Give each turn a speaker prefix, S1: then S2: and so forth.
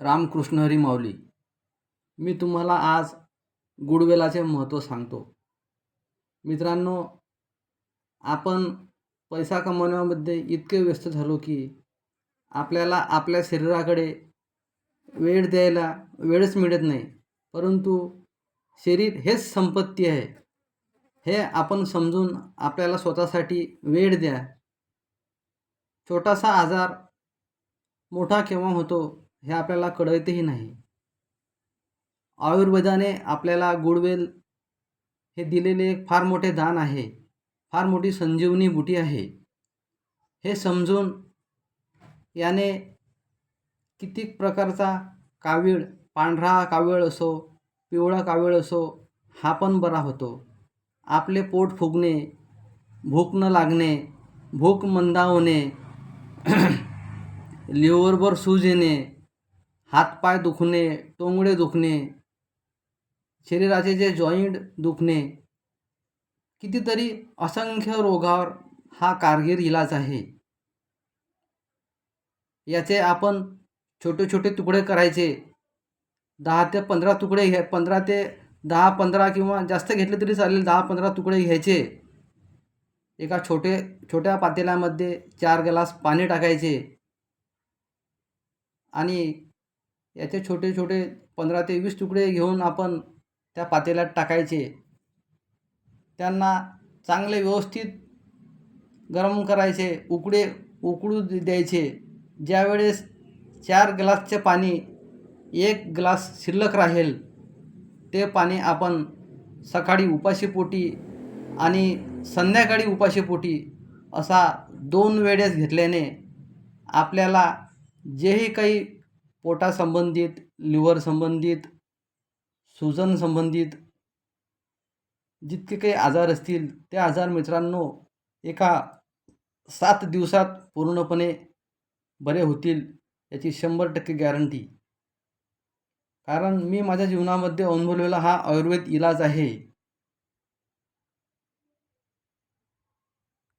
S1: रामकृष्ण हरी माऊली. मी तुम्हाला आज गुडवेलाचे महत्त्व सांगतो. मित्रांनो आपण पैसा कमवण्यामध्ये इतके व्यस्त झालो की आपल्याला आपल्या शरीराकडे वेळ द्यायला वेळच मिळत नाही. परंतु शरीर हेच संपत्ती आहे. हे आपण समजून आपल्याला स्वतःसाठी वेळ द्या. छोटासा आजार मोठा केव्हा होतो? हे आपल्याला कळतही नाही. आयुर्वेदाने आपल्याला गुडवेल हे दिलेले एक फार मोठे दान आहे. फार मोठी संजीवनी बुटी आहे. हे समजून याने कितीक प्रकारचा कावीळ पांढरा कावीळ असो पिवळा कावीळ असो हा पण बरा होतो. आपले पोट फुगणे भूक न लागणे भूक मंदावणे लिव्हरवर सूज येणे हातपाय दुखणे टोंगळे दुखणे शरीराचे जे जॉईंट दुखणे कितीतरी असंख्य रोगावर हा कारगीर इलाज आहे. याचे आपण छोटे छोटे तुकडे करायचे. दहा ते पंधरा तुकडे घ्या पंधरा ते दहा पंधरा किंवा जास्त घेतले तरी चालेल दहा पंधरा तुकडे घ्यायचे. एका छोटे छोट्या पातेल्यामध्ये चार ग्लास पाणी टाकायचे. आणि याचे छोटे छोटे पंधरा ते वीस तुकडे घेऊन आपण त्या पातेल्यात टाकायचे. त्यांना चांगले व्यवस्थित गरम करायचे उकडे उकळू द्यायचे. ज्यावेळेस चार ग्लासचे पाणी एक ग्लास शिल्लक राहील ते पाणी आपण सकाळी उपाशीपोटी आणि संध्याकाळी उपाशीपोटी असा दोन वेळेस घेतल्याने आपल्याला जेही काही पोटासंबंधित लिव्हर संबंधित सुजन संबंधित जितके काही आजार असतील ते आजार मित्रांनो एका सात दिवसात पूर्णपणे बरे होतील याची शंभर टक्के गॅरंटी कारण मी माझ्या जीवनामध्ये अनुभवलेला हा आयुर्वेद इलाज आहे.